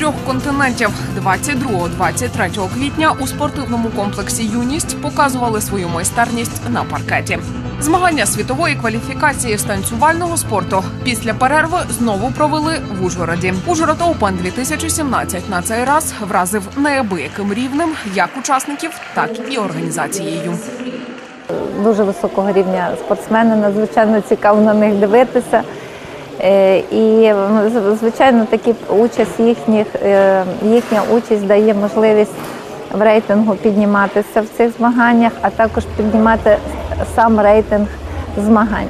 Трьох континентів 22-23 квітня у спортивному комплексі Юність показували свою майстерність на паркеті. Змагання світової кваліфікації з танцювального спорту після перерви знову провели в Ужгороді. Ужгород Open 2017 на цей раз вразив неабияким рівнем як учасників, так і організацією. дуже високого рівня спортсмени. Надзвичайно цікаво на них дивитися. Е, І звичайно, такі участь їхніх, е, їхня участь дає можливість в рейтингу підніматися в цих змаганнях, а також піднімати сам рейтинг змагань.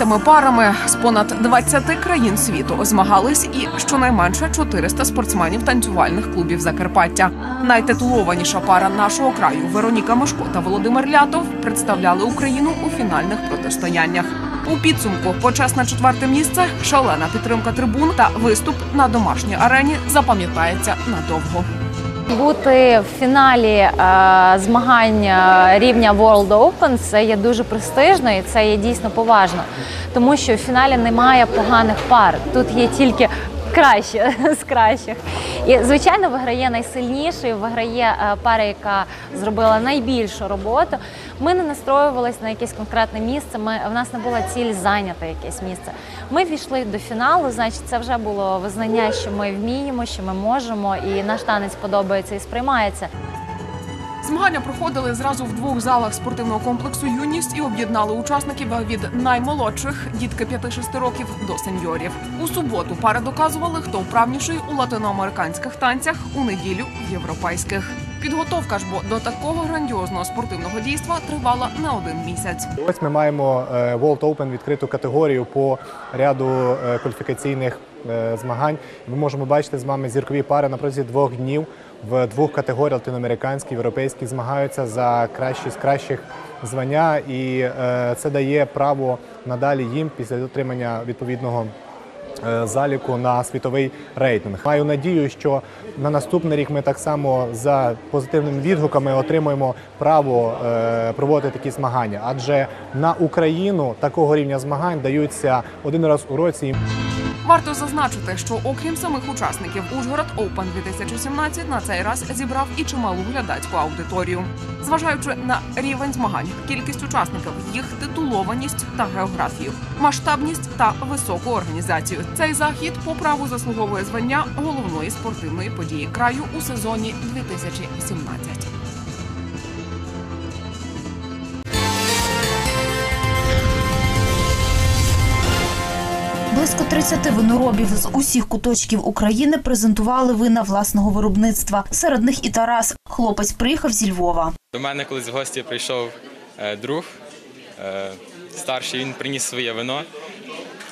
З парами з понад 20 країн світу змагались і щонайменше 400 спортсменів танцювальних клубів Закарпаття. Найтитулованіша пара нашого краю Вероніка Мишко та Володимир Лятов представляли Україну у фінальних протистояннях. У підсумку почесне четверте місце, шалена підтримка трибун та виступ на домашній арені запам'ятається надовго. Бути в фіналі е, змагань е, рівня World Open це є дуже престижно і це є дійсно поважно, тому що в фіналі немає поганих пар. Тут є тільки краще з кращих. І звичайно, виграє найсильніший, виграє е, пара, яка зробила найбільшу роботу. Ми не настроювалися на якесь конкретне місце. Ми в нас не була ціль зайняти якесь місце. Ми війшли до фіналу. Значить, це вже було визнання, що ми вміємо, що ми можемо, і наш танець подобається і сприймається. Змагання проходили зразу в двох залах спортивного комплексу Юність і об'єднали учасників від наймолодших дітки 5-6 років до сеньорів. У суботу пари доказували, хто вправніший у латиноамериканських танцях, у неділю в європейських. Підготовка ж бо до такого грандіозного спортивного дійства тривала не один місяць. Ось ми маємо е, World Open відкриту категорію по ряду е, кваліфікаційних е, змагань. Ми можемо бачити з вами зіркові пари на протязі двох днів в двох категоріях латиноамериканській, європейській змагаються за кращі з кращих звання, і е, це дає право надалі їм після отримання відповідного е, заліку на світовий рейтинг. Маю надію, що на наступний рік ми так само за позитивними відгуками отримуємо право е, проводити такі змагання, адже на Україну такого рівня змагань даються один раз у році. Варто зазначити, що окрім самих учасників, Ужгород Open 2017 на цей раз зібрав і чималу глядацьку аудиторію. Зважаючи на рівень змагань, кількість учасників, їх титулованість та географію, масштабність та високу організацію. Цей захід по праву заслуговує звання головної спортивної події краю у сезоні 2017. Близько 30 виноробів з усіх куточків України презентували вина власного виробництва. Серед них і Тарас. Хлопець приїхав зі Львова. До мене колись в гості прийшов е, друг е, старший, він приніс своє вино,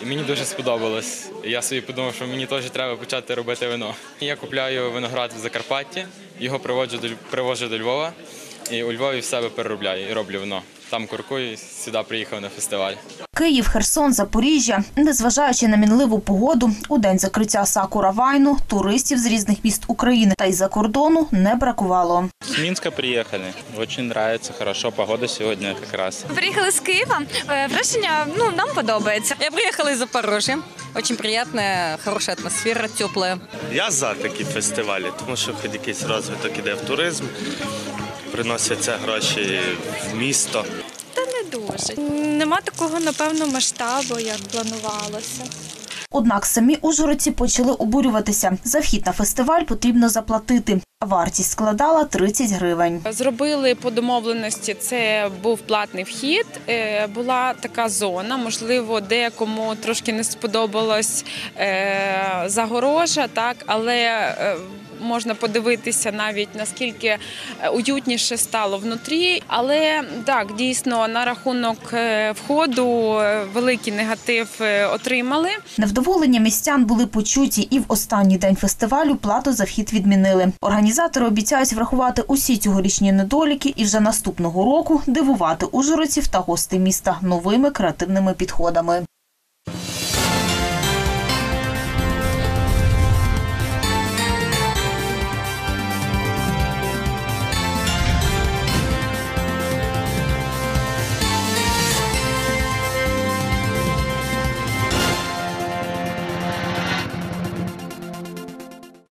і мені дуже сподобалось. Я собі подумав, що мені теж треба почати робити вино. Я купляю виноград в Закарпатті, його привожу до Львова, і у Львові в себе переробляю і роблю вино. Там куркую, і сюди приїхав на фестиваль. Київ, Херсон, Запоріжжя. Незважаючи на мінливу погоду, у день закриття Сакура Вайну туристів з різних міст України та й за кордону не бракувало. С Минска приехали. Очень нравится, хорошо. Погода сегодня как раз. Приїхали з Києва. Е, Враження ну нам подобається. Я приехала из Запорожья. Очень приятная, хорошая атмосфера, теплая. Я за такі фестивалі, тому що хоч якийсь розвиток іде в туризм, приносяться гроші в місто. Та не дуже. Нема такого, напевно, масштабу, як планувалося. Однак самі ужгородці почали обурюватися. За вхід на фестиваль потрібно заплатити. Вартість складала 30 гривень. Зробили по домовленості. Це був платний вхід. е, Була така зона. Можливо, декому трошки не сподобалась е, загорожа, так але. Можна подивитися навіть наскільки е, уютніше стало внутрі, але так дійсно на рахунок е, входу е, великий негатив отримали. Невдоволення містян були почуті, і в останній день фестивалю плату за вхід відмінили. Організатори обіцяють врахувати усі цьогорічні недоліки і вже наступного року дивувати ужгородців та гостей міста новими креативними підходами.